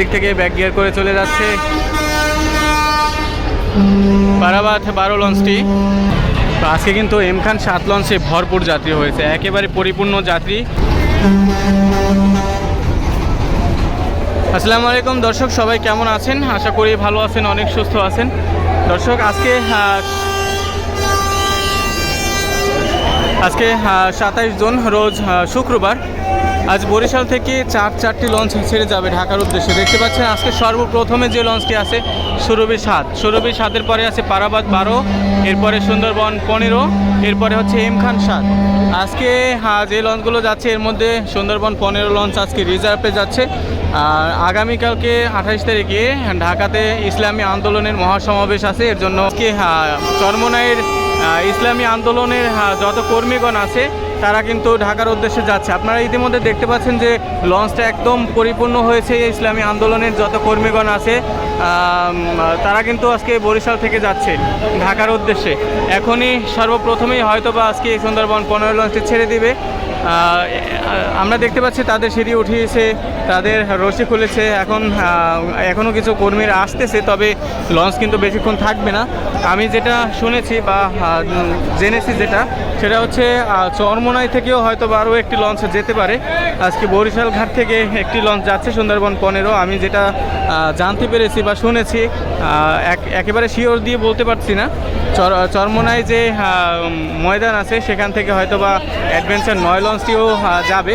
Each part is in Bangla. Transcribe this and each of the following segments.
এদিক থেকে ব্যাক গিয়ার করে চলে যাচ্ছে। বারাবাদ বারো লঞ্চটি। তো আজকে কিন্তু এম খান সাত লঞ্চে ভরপুর যাত্রী হয়েছে। একেবারে পরিপূর্ণ যাত্রী। আসসালামু আলাইকুম দর্শক, সবাই কেমন আছেন? আশা করি ভালো আছেন, অনেক সুস্থ আছেন। দর্শক, আজকে আজকে সাতাইশ জুন, রোজ শুক্রবার। আজ বরিশাল থেকে চার চারটি লঞ্চ ছেড়ে যাবে ঢাকার উদ্দেশ্যে। দেখতে পাচ্ছেন আজকে সর্বপ্রথমে যে লঞ্চটি আছে সুরভি সাত। সুরভি সাতের পরে আছে পারাবাদ বারো এরপরে সুন্দরবন পনেরো এরপরে হচ্ছে এম খান সাত। আজকে আহ, যে লঞ্চগুলো যাচ্ছে এর মধ্যে সুন্দরবন পনেরো লঞ্চ আজকে রিজার্ভে যাচ্ছে। আর আগামীকালকে আঠাইশ তারিখে ঢাকাতে ইসলামী আন্দোলনের মহাসমাবেশ আছে এর জন্য আজকে আহ, চরমনাইয়ের ইসলামী আন্দোলনের যত কর্মীগণ আছে তারা কিন্তু ঢাকার উদ্দেশ্যে যাচ্ছে। আপনারা ইতিমধ্যে দেখতে পাচ্ছেন যে লঞ্চটা একদম পরিপূর্ণ হয়েছে ইসলামী আন্দোলনের, যত কর্মীগণ আছে তারা কিন্তু আজকে বরিশাল থেকে যাচ্ছে ঢাকার উদ্দেশ্যে। এখনই সর্বপ্রথমেই হয়তো বা আজকে এই সুন্দরবন পনেরো লঞ্চটি ছেড়ে দিবে। আমরা দেখতে পাচ্ছি তাদের সিঁড়ি উঠিয়েছে, তাদের রশি খুলেছে, এখন এখনও কিছু কর্মীরা আসতেছে, তবে লঞ্চ কিন্তু বেশিক্ষণ থাকবে না। আমি যেটা শুনেছি বা জেনেছি যেটা, সেটা হচ্ছে চরমোনাই থেকেও হয়তো আরও একটি লঞ্চ যেতে পারে। আজকে বরিশাল ঘাট থেকে একটি লঞ্চ যাচ্ছে সুন্দরবন পনেরো। আমি যেটা জানতে পেরেছি বা শুনেছি এক- একেবারে শিওর দিয়ে বলতে পারছি না। চর, চরমোনাই যে ময়দান আছে, সেখান থেকে হয়তো বা অ্যাডভেঞ্চার নয় লঞ্চটিও যাবে।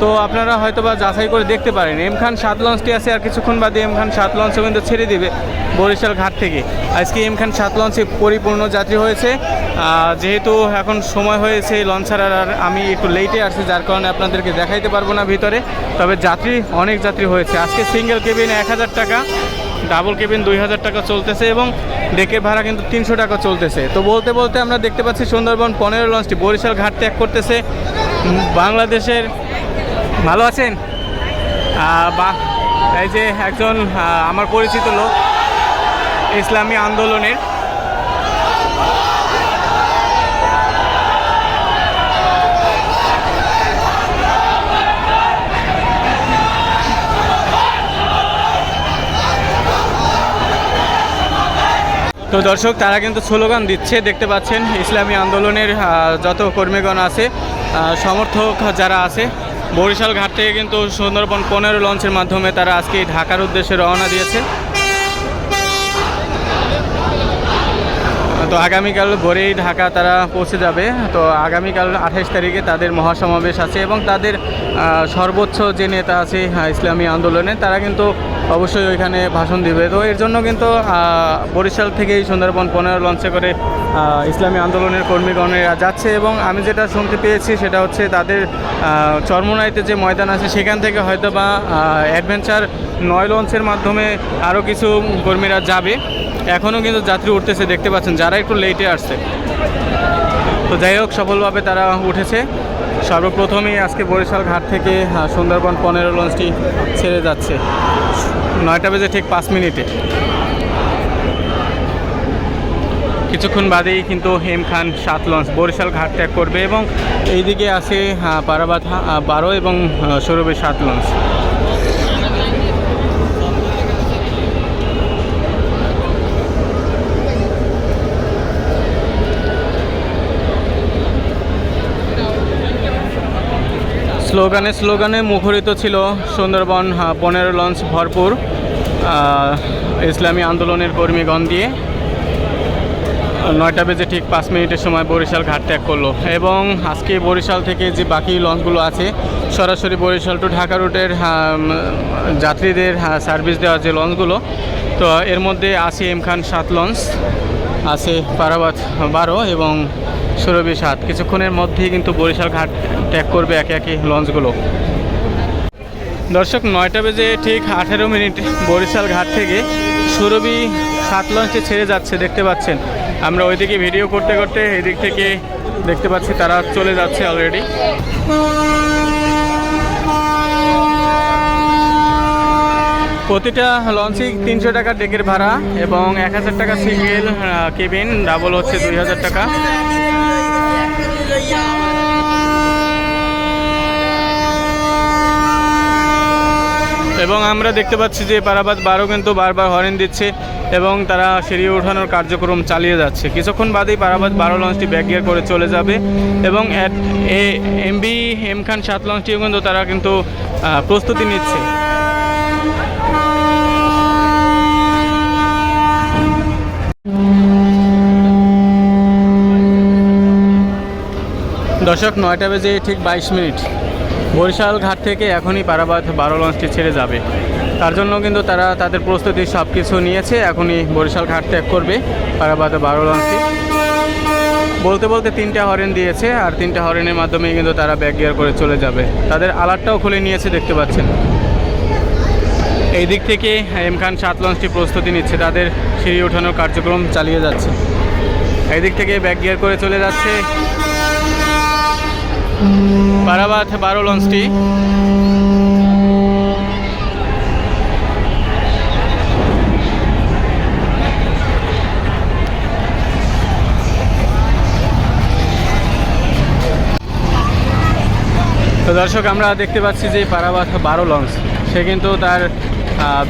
তো আপনারা হয়তো বা যাচাই করে দেখতে পারেন। এম খান সাত লঞ্চটি আছে আর কিছুক্ষণ বাদে এম খান সাত লঞ্চও কিন্তু ছেড়ে দেবে বরিশাল ঘাট থেকে। আজকে এম খান সাত লঞ্চে পরিপূর্ণ যাত্রী হয়েছে। যেহেতু এখন সময় হয়েছে লঞ্চ আর আমি একটু লেটে আসছি, যার কারণে আপনাদেরকে দেখাইতে পারব না ভিতরে। তবে যাত্রী, অনেক যাত্রী হয়েছে। আজকে সিঙ্গেল কেবিন এক হাজার টাকা। ডাবল কেবিন দুই হাজার টাকা চলতেছে এবং ডেকের ভাড়া কিন্তু তিনশো টাকা চলতেছে। তো বলতে বলতে আমরা দেখতে পাচ্ছি সুন্দরবন পনেরো লঞ্চটি বরিশাল ঘাট ত্যাগ করতেছে। বাংলাদেশের ভালো আছেন? বা- এই যে একজন আমার পরিচিত লোক, ইসলামী আন্দোলনের। তো দর্শক, তারা কিন্তু স্লোগান দিচ্ছে, দেখতে পাচ্ছেন, ইসলামী আন্দোলনের যত কর্মীগণ আছে সমর্থক যারা আছে, বরিশাল ঘাট থেকে কিন্তু সুন্দরবন পনেরো লঞ্চের মাধ্যমে তারা আজকে ঢাকার উদ্দেশ্যে রওনা দিয়েছে। তো আগামীকাল ভোরেই ঢাকা তারা পৌঁছে যাবে। তো আগামীকাল আঠাইশ তারিখে তাদের মহাসমাবেশ আছে এবং তাদের সর্বোচ্চ যে নেতা আছে ইসলামী আন্দোলনে, তারা কিন্তু অবশ্যই ওইখানে ভাষণ দিবে। তো এর জন্য কিন্তু বরিশাল থেকেই সুন্দরবন পনেরো লঞ্চে করে ইসলামী আন্দোলনের কর্মীগণেরা যাচ্ছে এবং আমি যেটা শুনতে পেয়েছি সেটা হচ্ছে তাদের চরমোনাইতে যে ময়দান আছে সেখান থেকে হয়তো বা অ্যাডভেঞ্চার নয় লঞ্চের মাধ্যমে আরও কিছু কর্মীরা যাবে। এখনও কিন্তু যাত্রী উঠতেছে, দেখতে পাচ্ছেন, যারা একটু লেটে আসছে। তো যাই হোক, সফলভাবে তারা উঠেছে। সর্বপ্রথমেই আজকে বরিশাল ঘাট থেকে সুন্দরবন পনেরো লঞ্চটি ছেড়ে যাচ্ছে। নয়টা বেজে ঠিক পাঁচ মিনিটে। কিছুক্ষণ বাদেই কিন্তু হেম খান সাত লঞ্চ বরিশাল ঘাট ত্যাগ করবে এবং এইদিকে আছে পারাবাথা বারো এবং সৌরভে সাত লঞ্চ। স্লোগানে স্লোগানে মুখরিত ছিল সুন্দরবন পনেরো লঞ্চ ভরপুর ইসলামী আন্দোলনের কর্মীগণ দিয়ে। নয়টা বেজে ঠিক পাঁচ মিনিটের সময় বরিশাল ঘাট ত্যাগ করল। এবং আজকে বরিশাল থেকে যে বাকি লঞ্চগুলো আছে, সরাসরি বরিশাল টু ঢাকা রুটের যাত্রীদের সার্ভিস দেওয়া যে লঞ্চগুলো, তো এর মধ্যে আছে এম খান সাত লঞ্চ, আছে পারাবাদ বারো এবং সুরভি সাত। কিছুক্ষণের মধ্যেই কিন্তু বরিশাল ঘাট ত্যাগ করবে একে একে লঞ্চগুলো। দর্শক, নয়টা বেজে ঠিক আঠেরো মিনিট বরিশাল ঘাট থেকে সুরভি সাত লঞ্চে ছেড়ে যাচ্ছে, দেখতে পাচ্ছেন। আমরা ওইদিকে ভিডিও করতে করতে এদিক থেকে দেখতে পাচ্ছি তারা চলে যাচ্ছে অলরেডি প্রতিটা লঞ্চই তিনশো টাকা ডেকের ভাড়া এবং এক হাজার টাকা সিঙ্গেল কেবিন ডাবল হচ্ছে দুই হাজার টাকা। এবং আমরা দেখতে পাচ্ছি যে পারাবাদ বারো কিন্তু বারবার হরেন দিচ্ছে এবং তারা সিঁড়ি ওঠানোর কার্যক্রম চালিয়ে যাচ্ছে। কিছুক্ষণ বাদেই পারাবাদ বারো লঞ্চটি ব্যাক গিয়ার করে চলে যাবে এবং এমবি এম খান সাত লঞ্চটিও কিন্তু তারা কিন্তু প্রস্তুতি নিচ্ছে। দর্শক, নয়টা বেজে ঠিক বাইশ মিনিট। বরিশাল ঘাট থেকে এখনই পারাবাদ বারো লঞ্চটি ছেড়ে যাবে। তার জন্য কিন্তু তারা তাদের প্রস্তুতি সব কিছু নিয়েছে, এখনই বরিশাল ঘাট ত্যাগ করবে পারাবাদ বারো লঞ্চটি। বলতে বলতে তিনটা হরেন দিয়েছে, আর তিনটা হরেনের মাধ্যমে কিন্তু তারা ব্যাক গিয়ার করে চলে যাবে। তাদের আলারটাও খুলে নিয়েছে, দেখতে পাচ্ছেন। এই দিক থেকে এম খান সাত লঞ্চটি প্রস্তুতি নিচ্ছে, তাদের সিঁড়ি ওঠানোর কার্যক্রম চালিয়ে যাচ্ছে। এই দিক থেকে ব্যাক গিয়ার করে চলে যাচ্ছে বারাবাদ বারো লঞ্চটি। তো দর্শক, আমরা দেখতে পাচ্ছি যে পারাবাদ বারো লঞ্চ। সে কিন্তু তার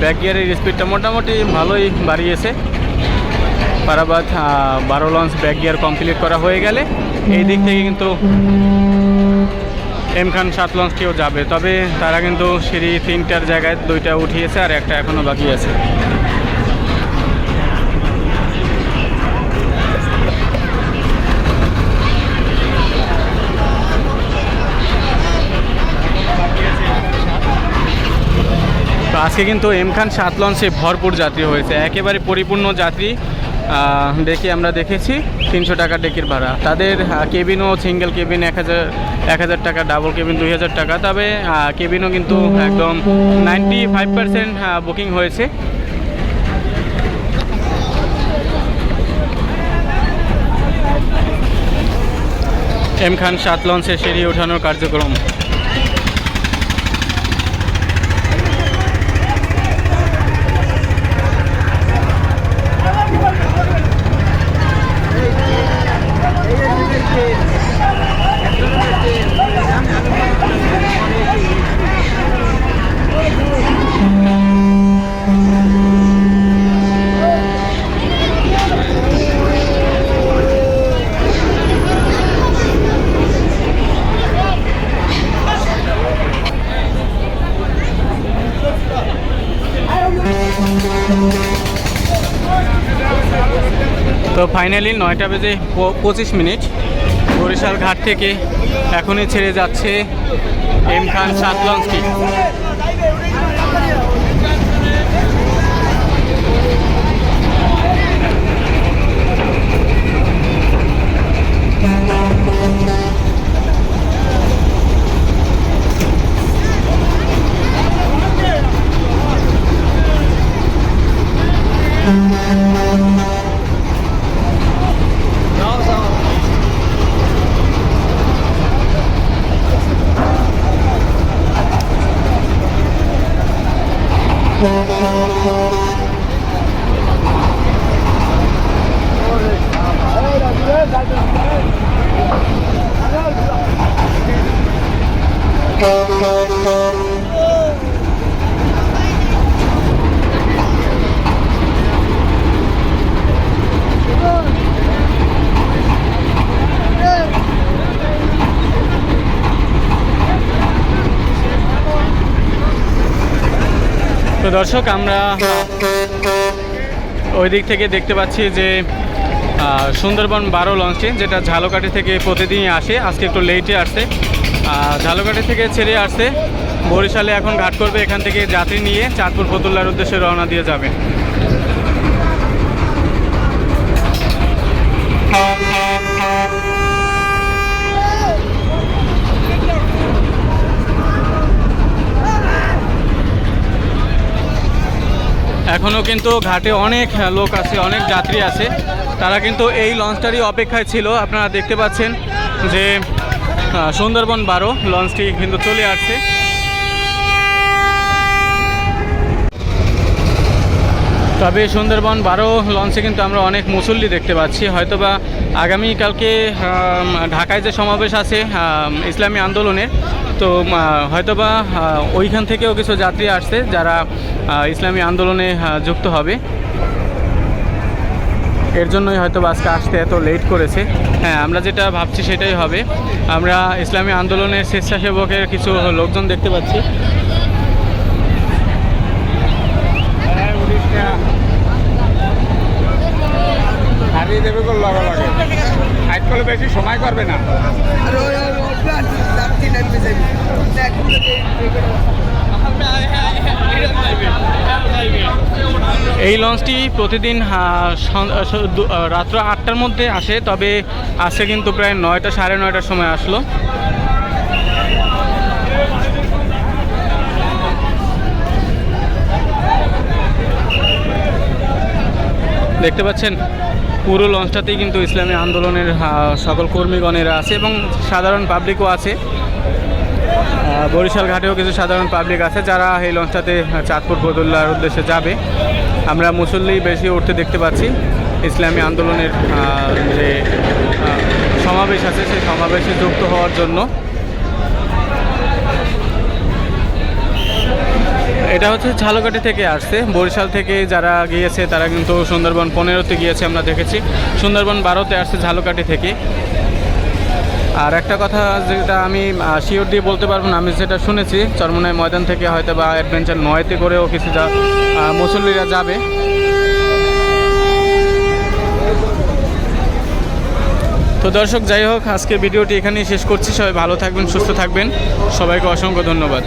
ব্যাক গিয়ারের স্পিডটা মোটামুটি ভালোই বাড়িয়েছে। পারাবাদ বারো লঞ্চ ব্যাক গিয়ার কমপ্লিট করা হয়ে গেলে। এই দিক থেকে কিন্তু এম খান সাত লঞ্চটিও যাবে। তবে তারা কিন্তু সিঁড়ি তিনটার জায়গায় দুইটা উঠিয়েছে আর একটা এখনও বাকি আছে। আজকে কিন্তু এম খান সাত লঞ্চে ভরপুর যাত্রী হয়েছে। একেবারে পরিপূর্ণ যাত্রী। দেখে আমরা দেখেছি, তিনশো টাকা ডেকের ভাড়া। তাদের কেবিনও সিঙ্গেল কেবিন, এক হাজার এক হাজার টাকা ডাবল কেবিন, দুই হাজার টাকা। তবে কেবিনও কিন্তু একদম নাইনটি ফাইভ পার্সেন্ট বুকিং হয়েছে। এম খান সাত লঞ্চে সিঁড়ি ওঠানোর কার্যক্রম। ফাইনালি নয়টা বেজে পঁচিশ মিনিট। বরিশাল ঘাট থেকে এখনই ছেড়ে যাচ্ছে এম খান সাত তো দর্শক, আমরা ওই দিক থেকে দেখতে পাচ্ছি যে সুন্দরবন বারো লঞ্চটি যেটা ঝালকাঠি থেকে প্রতিদিনই আসে। আজকে একটু লেটে আসছে। ঝালকাঠি থেকে ছেড়ে আসছে। বরিশালে এখন ঘাট করবে এখান থেকে যাত্রী নিয়ে। চাঁদপুর ফতুল্লার উদ্দেশ্যে রওনা দিয়ে যাবে। এখনও কিন্তু ঘাটে অনেক লোক আছে, অনেক যাত্রী আছে। তারা কিন্তু এই লঞ্চটারই অপেক্ষায় ছিল। আপনারা দেখতে পাচ্ছেন যে সুন্দরবন বারো লঞ্চটি কিন্তু চলে আসছে। তবে সুন্দরবন বারো লঞ্চে কিন্তু আমরা অনেক মুসল্লি দেখতে পাচ্ছি। হয়তোবা আগামীকালকে ঢাকায় যে সমাবেশ আছে ইসলামী আন্দোলনের, তো হয়তোবা ওইখান থেকেও কিছু যাত্রী আসছে যারা ইসলামী আন্দোলনে যুক্ত হবে। এর জন্যই হয়তো আজকে আসতে এত লেট করেছে। হ্যাঁ আমরা যেটা ভাবছি সেটাই হবে। আমরা ইসলামী আন্দোলনের স্বেচ্ছাসেবকের কিছু লোকজন দেখতে পাচ্ছি। সময় করবে না। এই লঞ্চটি প্রতিদিন রাত্র আটটার মধ্যে আসে, তবে আজকে কিন্তু প্রায় নয়টা, সাড়ে নয়টার সময় আসলো। দেখতে পাচ্ছেন? পুরো লঞ্চটাতেই কিন্তু ইসলামী আন্দোলনের সকল কর্মীগণেরা আছে এবং সাধারণ পাবলিকও আছে। বরিশাল ঘাটেও কিছু সাধারণ পাবলিক আছে যারা এই লঞ্চটাতে চাঁদপুর ফতুল্লার উদ্দেশ্যে যাবে। আমরা মুসল্লি বেশি উঠতে দেখতে পাচ্ছি। ইসলামী আন্দোলনের যে সমাবেশ আছে, সেই সমাবেশে যুক্ত হওয়ার জন্য। এটা হচ্ছে ঝালকাঠি থেকে আসছে। বরিশাল থেকে যারা গিয়েছে, তারা কিন্তু সুন্দরবন পনেরোতে গিয়েছে, আমরা দেখেছি। সুন্দরবন বারোতে আসছে ঝালকাঠি থেকে। আর একটা কথা যেটা আমি শিওর দিয়ে বলতে পারব না, আমি যেটা শুনেছি চরমনায় ময়দান থেকে হয়তো বা অ্যাডভেঞ্চার নয়তে করেও কিছু যা মুসল্লিরা যাবে। তো দর্শক, যাই হোক আজকে ভিডিওটি এখানেই শেষ করছি। সবাই ভালো থাকবেন, সুস্থ থাকবেন। সবাইকে অসংখ্য ধন্যবাদ।